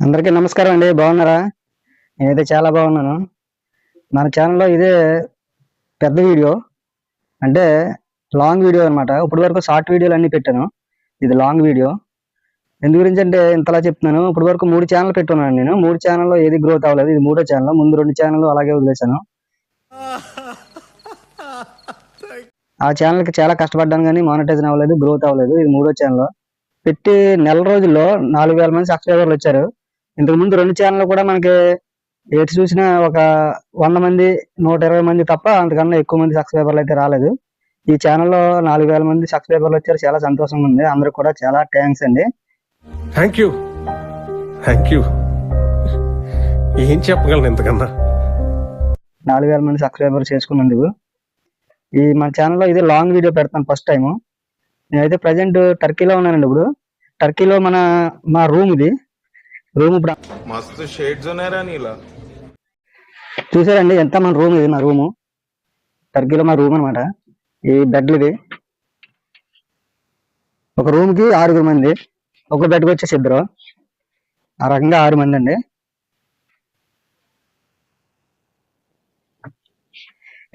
అందరికీ నమస్కారం అండి బాగున్నారా? నేనైతే చాలా బాగున్నాను. మన ఛానల్లో ఇదే పెద్ద వీడియో అంటే లాంగ్ వీడియో అనమాట ఇప్పటి వరకు షార్ట్ వీడియోలు అన్ని పెట్టాను. ఇది లాంగ్ వీడియో. ఎందు గురించి అంటే ఇంతలా చెప్తున్నాను. ఇప్పటి వరకు మూడు ఛానల్ పెట్టున్నాను నేను. మూడు ఛానల్లో ఏది గ్రోత్ అవ్వలేదు. ఇది మూడో ఛానల్ ముందు రెండు ఛానల్ అలాగే వదిలేశాను. ఆ ఛానల్కి చాలా కష్టపడ్డాను కానీ మానిటైజన్ అవ్వలేదు గ్రోత్ అవ్వలేదు. ఇది మూడో ఛానల్ పెట్టి నెల రోజుల్లో నాలుగు వేల మంది సబ్స్క్రైబర్లు వచ్చారు. ఇంతకు ముందు రెండు ఛానల్ కూడా మనకి ఎటు చూసినా ఒక వంద మంది నూట ఇరవై మంది తప్ప అంతకన్నా ఎక్కువ మంది సబ్స్క్రైబర్లు అయితే రాలేదు. ఈ ఛానల్లో నాలుగు వేల మంది సబ్స్క్రైబర్లు వచ్చారు. చాలా సంతోషంగా ఉంది. అందరికి కూడా చాలా థ్యాంక్స్ అండి. థ్యాంక్ యూ థ్యాంక్ యూ ఏం చెప్పగలను ఇంతకన్నా? నాలుగు వేల మంది సబ్స్క్రైబర్ చేసుకున్నందుకు. ఈ మన ఛానల్లో ఇది లాంగ్ వీడియో పెడతాను ఫస్ట్ టైం నేనైతే ప్రజెంట్ టర్కీలో ఉన్నానండి ఇప్పుడు. టర్కీలో మన మా రూమ్ ఇది. రూమ్ ఇప్పుడు మస్తు షేడ్స్ ఉన్నాయరా నీలా. చూసారండి ఎంత మన రూమ్ ఇది మా రూమ్. టర్కీలో మా రూమ్ అనమాట ఈ బెడ్లు ఇది. ఒక రూమ్కి ఆరుగురు మంది. ఒక బెడ్కి వచ్చేసి ఇద్దరు. ఆ రకంగా ఆరు మంది అండి.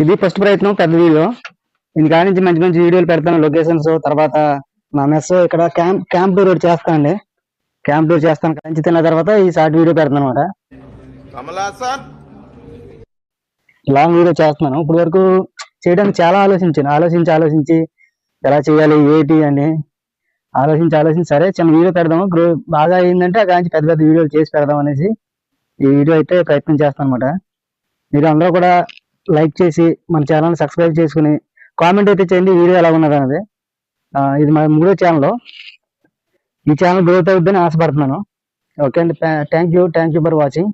ఇది ఫస్ట్ ప్రయత్నం పెద్ద వీడియో. ఇంకా నుంచి మంచి మంచి వీడియోలు పెడతాను లొకేషన్స్ తర్వాత నా మెస్ ఇక్కడ క్యాంప్ క్యాంప్ టూర్ ఒకటి చేస్తానండి. క్యాంప్ టూర్ చేస్తాను. కంచి తిన్న తర్వాత ఈ షార్ట్ వీడియో పెడతాను అనమాట లాంగ్ వీడియో చేస్తున్నాను. ఇప్పుడు వరకు చేయడానికి చాలా ఆలోచించాను. ఆలోచించి ఆలోచించి ఎలా చేయాలి ఏంటి అని. ఆలోచించి ఆలోచించి సరే చిన్న వీడియో పెడదాము. గ్రో బాగా అయిందంటే అక్కడ నుంచి పెద్ద పెద్ద వీడియోలు చేసి పెడదాం అనేసి ఈ వీడియో అయితే ప్రయత్నం చేస్తాను అనమాట మీరు అందరూ కూడా లైక్ చేసి మన ఛానల్ సబ్స్క్రైబ్ చేసుకుని కామెంట్ అయితే చేయండి. వీడియో ఎలా ఉన్నది అనేది ఇది మా మూడో ఛానల్ ఈ ఛానల్ గ్రోత్ అవుతుందని ఆశపడుతున్నాను. ఓకే అండి. Thank you thank you for watching